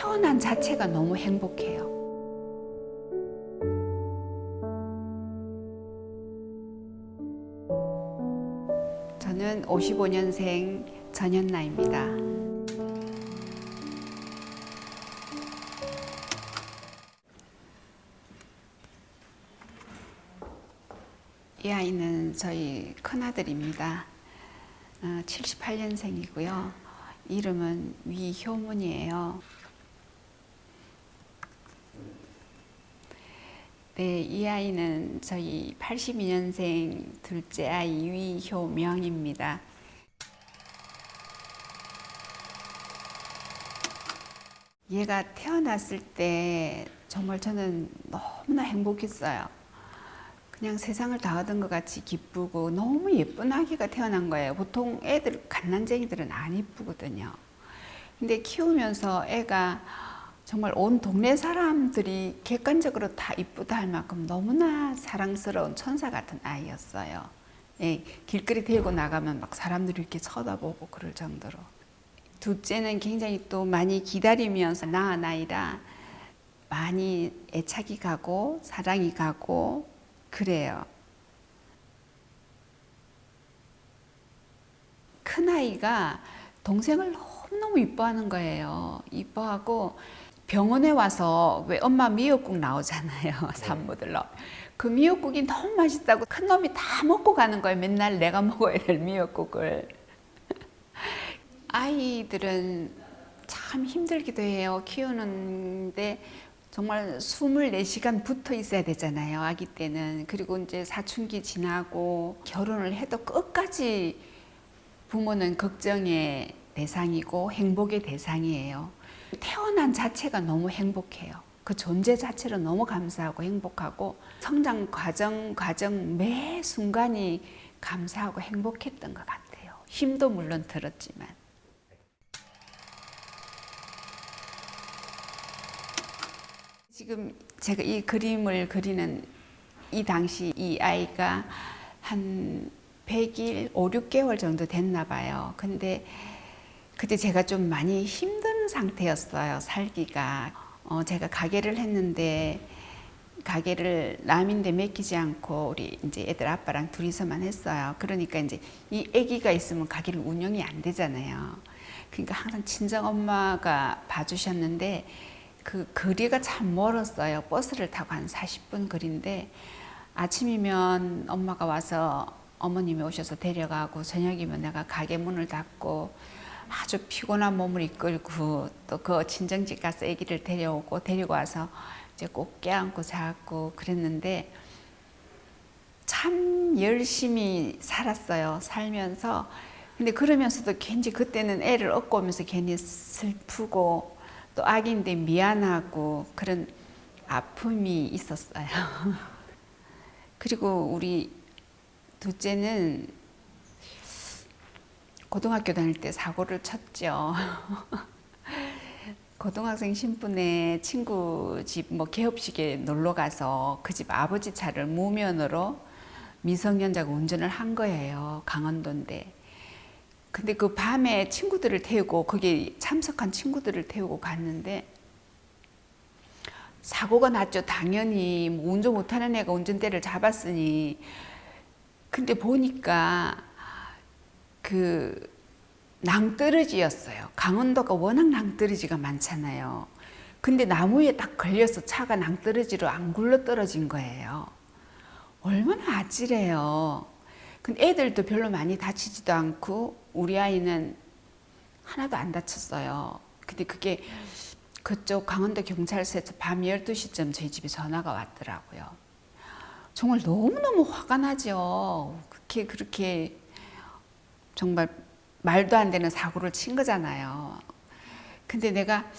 태어난 자체가 너무 행복해요. 저는 55년생 전현나입니다. 이 아이는 저희 큰아들입니다. 어, 78년생이고요. 이름은 위효문이에요. 네, 이 아이는 저희 82년생 둘째 아이 위효명입니다. 얘가 태어났을 때 정말 저는 너무나 행복했어요. 그냥 세상을 다 얻은 것 같이 기쁘고 너무 예쁜 아기가 태어난 거예요. 보통 애들 갓난쟁이들은 안 이쁘거든요. 근데 키우면서 애가 정말 온 동네 사람들이 객관적으로 다 이쁘다 할 만큼 너무나 사랑스러운 천사 같은 아이였어요. 예, 길거리 데리고 나가면 막 사람들이 이렇게 쳐다보고 그럴 정도로. 둘째는 굉장히 또 많이 기다리면서 낳은 아이라 많이 애착이 가고 사랑이 가고 그래요. 큰 아이가 동생을 너무너무 이뻐하는 거예요. 이뻐하고 병원에 와서 왜 엄마 미역국 나오잖아요. 산모들로. 그 미역국이 너무 맛있다고 큰 놈이 다 먹고 가는 거예요. 맨날 내가 먹어야 될 미역국을. 아이들은 참 힘들기도 해요. 키우는데 정말 24시간 붙어 있어야 되잖아요. 아기 때는. 그리고 이제 사춘기 지나고 결혼을 해도 끝까지 부모는 걱정의 대상이고 행복의 대상이에요. 태어난 자체가 너무 행복해요. 그 존재 자체로 너무 감사하고 행복하고 성장 과정 과정 매 순간이 감사하고 행복했던 것 같아요. 힘도 물론 들었지만. 지금 제가 이 그림을 그리는 이 당시 이 아이가 한 100일, 5, 6개월 정도 됐나 봐요. 근데 그때 제가 좀 많이 힘든 상태였어요. 살기가. 어, 제가 가게를 했는데 가게를 남인데 맡기지 않고 우리 이제 애들 아빠랑 둘이서만 했어요. 그러니까 이제 이 아기가 있으면 가게를 운영이 안 되잖아요. 그러니까 항상 친정 엄마가 봐주셨는데 그 거리가 참 멀었어요. 버스를 타고 한 40분 거리인데 아침이면 엄마가 와서 어머님이 오셔서 데려가고 저녁이면 내가 가게 문을 닫고 아주 피곤한 몸을 이끌고 또 그 친정집 가서 아기를 데려오고 데리고 와서 이제 꼭 껴안고 자고 그랬는데 참 열심히 살았어요. 살면서 근데 그러면서도 괜히 그때는 애를 얻고 오면서 괜히 슬프고 또 아기인데 미안하고 그런 아픔이 있었어요. 그리고 우리 둘째는 고등학교 다닐 때 사고를 쳤죠. 고등학생 신분의 친구 집 뭐 개업식에 놀러 가서 그 집 아버지 차를 무면으로 미성년자가 운전을 한 거예요. 강원도인데. 근데 그 밤에 친구들을 태우고 거기 참석한 친구들을 태우고 갔는데 사고가 났죠. 당연히 뭐 운전 못하는 애가 운전대를 잡았으니 근데 보니까 그 낭떠러지였어요. 강원도가 워낙 낭떠러지가 많잖아요. 근데 나무에 딱 걸려서 차가 낭떠러지로 안 굴러 떨어진 거예요. 얼마나 아찔해요. 근데 애들도 별로 많이 다치지도 않고 우리 아이는 하나도 안 다쳤어요. 근데 그게 그쪽 강원도 경찰서에서 밤 12시쯤 저희 집에 전화가 왔더라고요. 정말 너무너무 화가 나죠. 그렇게 그렇게 정말 말도 안 되는 사고를 친 거잖아요. 근데 내가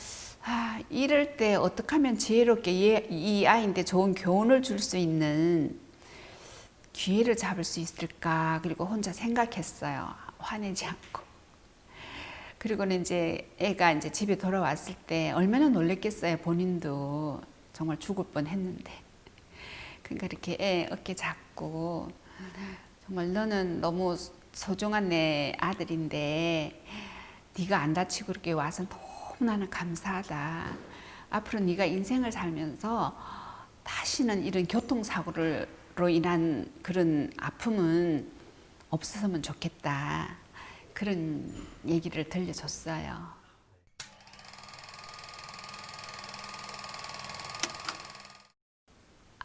아, 이럴 때 어떻게 하면 지혜롭게 이, 이 아이인데 좋은 교훈을 줄 수 있는 기회를 잡을 수 있을까 그리고 혼자 생각했어요. 화내지 않고. 그리고는 이제 애가 이제 집에 돌아왔을 때 얼마나 놀랬겠어요. 본인도 정말 죽을 뻔 했는데. 그러니까 이렇게 애 어깨 잡고 정말 너는 너무 소중한 내 아들인데 네가 안 다치고 이렇게 와서 너무 나는 감사하다. 앞으로 네가 인생을 살면서 다시는 이런 교통사고로 인한 그런 아픔은 없었으면 좋겠다. 그런 얘기를 들려줬어요.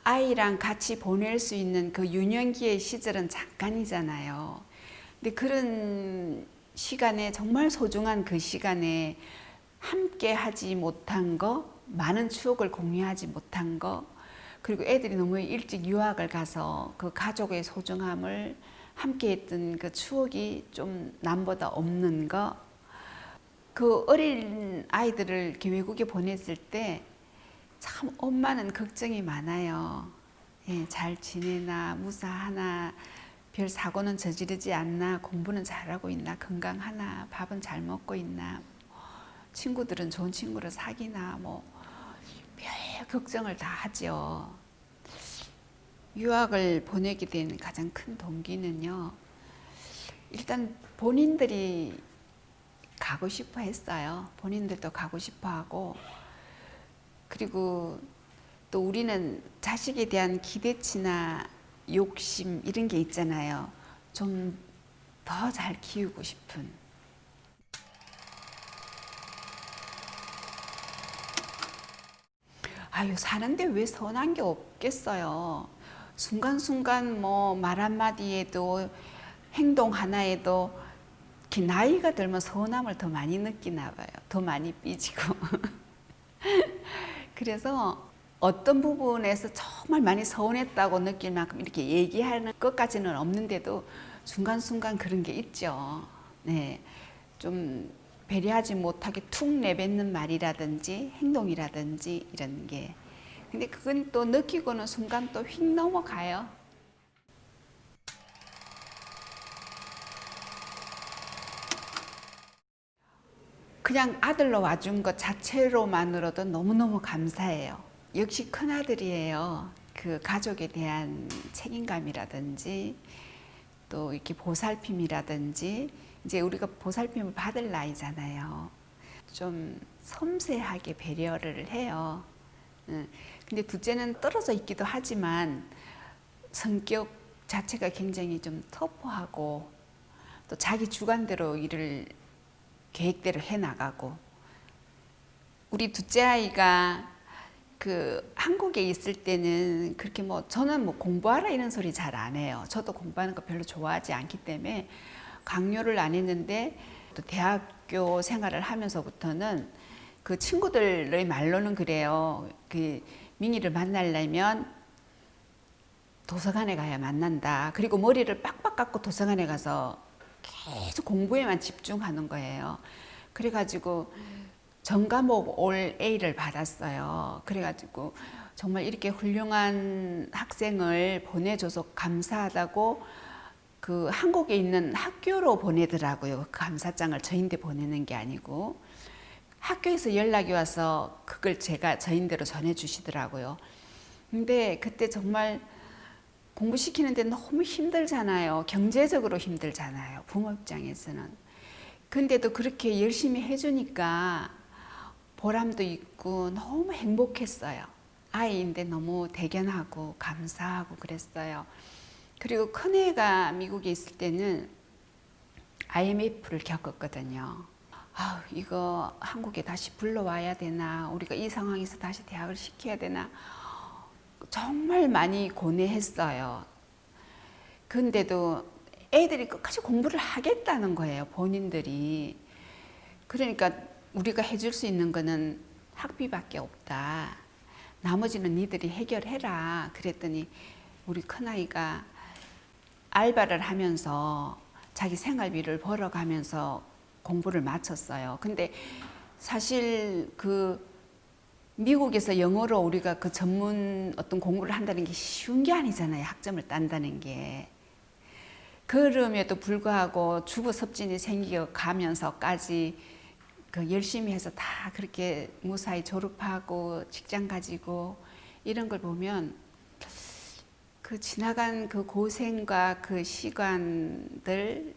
아이랑 같이 보낼 수 있는 그 유년기의 시절은 잠깐이잖아요. 근데 그런 시간에 정말 소중한 그 시간에 함께 하지 못한 거, 많은 추억을 공유하지 못한 거, 그리고 애들이 너무 일찍 유학을 가서 그 가족의 소중함을 함께 했던 그 추억이 좀 남보다 없는 거, 그 어린 아이들을 이렇게 외국에 보냈을 때 참 엄마는 걱정이 많아요. 예, 잘 지내나, 무사하나, 별 사고는 저지르지 않나, 공부는 잘하고 있나, 건강하나, 밥은 잘 먹고 있나, 친구들은 좋은 친구를 사귀나, 뭐, 별 걱정을 다 하죠. 유학을 보내게 된 가장 큰 동기는요, 일단 본인들이 가고 싶어 했어요. 본인들도 가고 싶어 하고, 그리고 또 우리는 자식에 대한 기대치나 욕심 이런 게 있잖아요. 좀 더 잘 키우고 싶은. 아유, 사는데 왜 선한 게 없겠어요. 순간순간 뭐 말 한마디에도 행동 하나에도 이렇게 나이가 들면 서운함을 더 많이 느끼나 봐요. 더 많이 삐지고. 그래서 어떤 부분에서 정말 많이 서운했다고 느낄 만큼 이렇게 얘기하는 것까지는 없는데도 순간순간 그런 게 있죠. 네. 좀 배려하지 못하게 툭 내뱉는 말이라든지 행동이라든지 이런 게. 근데 그건 또 느끼고는 순간 또 휙 넘어가요. 그냥 아들로 와준 것 자체로만으로도 너무너무 감사해요. 역시 큰 아들이에요. 그 가족에 대한 책임감이라든지 또 이렇게 보살핌이라든지 이제 우리가 보살핌을 받을 나이잖아요. 좀 섬세하게 배려를 해요. 응. 근데 둘째는 떨어져 있기도 하지만 성격 자체가 굉장히 좀 터프하고 또 자기 주관대로 일을 계획대로 해 나가고 우리 둘째 아이가 그 한국에 있을 때는 그렇게 뭐 저는 뭐 공부하라 이런 소리 잘 안 해요. 저도 공부하는 거 별로 좋아하지 않기 때문에 강요를 안 했는데 또 대학교 생활을 하면서부터는 그 친구들의 말로는 그래요. 그 민희를 만나려면 도서관에 가야 만난다. 그리고 머리를 빡빡 깎고 도서관에 가서 계속 공부에만 집중하는 거예요. 그래가지고 전과목 올 A를 받았어요. 그래가지고 정말 이렇게 훌륭한 학생을 보내줘서 감사하다고 그 한국에 있는 학교로 보내더라고요. 그 감사장을 저인데 보내는 게 아니고 학교에서 연락이 와서 그걸 제가 저인대로 전해주시더라고요. 근데 그때 정말 공부시키는데 너무 힘들잖아요. 경제적으로 힘들잖아요. 부모 입장에서는. 근데도 그렇게 열심히 해주니까 보람도 있고 너무 행복했어요. 아이인데 너무 대견하고 감사하고 그랬어요. 그리고 큰애가 미국에 있을 때는 IMF를 겪었거든요. 아, 이거 한국에 다시 불러와야 되나? 우리가 이 상황에서 다시 대학을 시켜야 되나? 정말 많이 고뇌했어요. 근데도 애들이 끝까지 공부를 하겠다는 거예요, 본인들이. 그러니까 우리가 해줄 수 있는 거는 학비밖에 없다. 나머지는 니들이 해결해라. 그랬더니 우리 큰아이가 알바를 하면서 자기 생활비를 벌어가면서 공부를 마쳤어요. 근데 사실 그 미국에서 영어로 우리가 그 전문 어떤 공부를 한다는 게 쉬운 게 아니잖아요. 학점을 딴다는 게. 그럼에도 불구하고 주부 섭진이 생겨 가면서까지 그 열심히 해서 다 그렇게 무사히 졸업하고 직장 가지고 이런 걸 보면 그 지나간 그 고생과 그 시간들이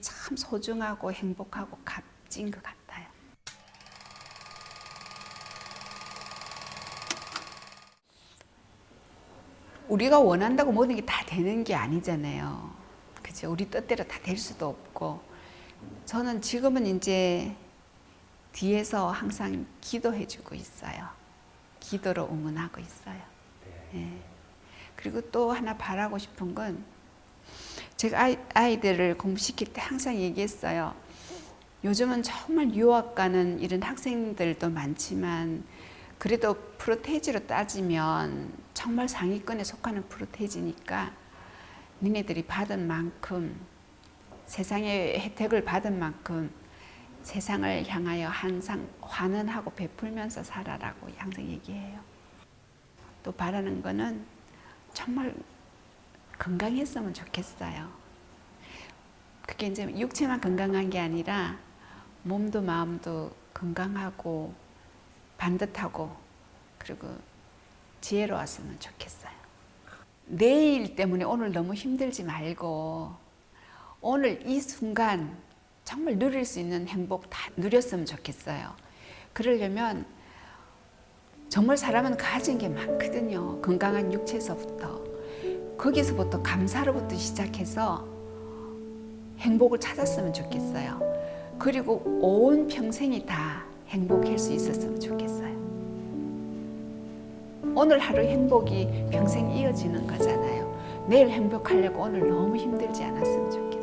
참 소중하고 행복하고 값진 것 같아요. 우리가 원한다고 모든 게 다 되는 게 아니잖아요. 그죠? 우리 뜻대로 다 될 수도 없고. 저는 지금은 이제 뒤에서 항상 기도해 주고 있어요. 기도로 응원하고 있어요. 예. 그리고 또 하나 바라고 싶은 건 제가 아이, 아이들을 공부시킬 때 항상 얘기했어요. 요즘은 정말 유학 가는 이런 학생들도 많지만 그래도 프로테이지로 따지면 정말 상위권에 속하는 프로테이지니까 니네들이 받은 만큼 세상의 혜택을 받은 만큼 세상을 향하여 항상 환원하고 베풀면서 살아라고 항상 얘기해요. 또 바라는 거는 정말 건강했으면 좋겠어요. 그게 이제 육체만 건강한 게 아니라 몸도 마음도 건강하고 반듯하고 그리고 지혜로웠으면 좋겠어요. 내일 때문에 오늘 너무 힘들지 말고 오늘 이 순간 정말 누릴 수 있는 행복 다 누렸으면 좋겠어요. 그러려면 정말 사람은 가진 게 많거든요. 건강한 육체에서부터. 거기서부터 감사로부터 시작해서 행복을 찾았으면 좋겠어요. 그리고 온 평생이 다 행복할 수 있었으면 좋겠어요. 오늘 하루 행복이 평생 이어지는 거잖아요. 내일 행복하려고 오늘 너무 힘들지 않았으면 좋겠어요.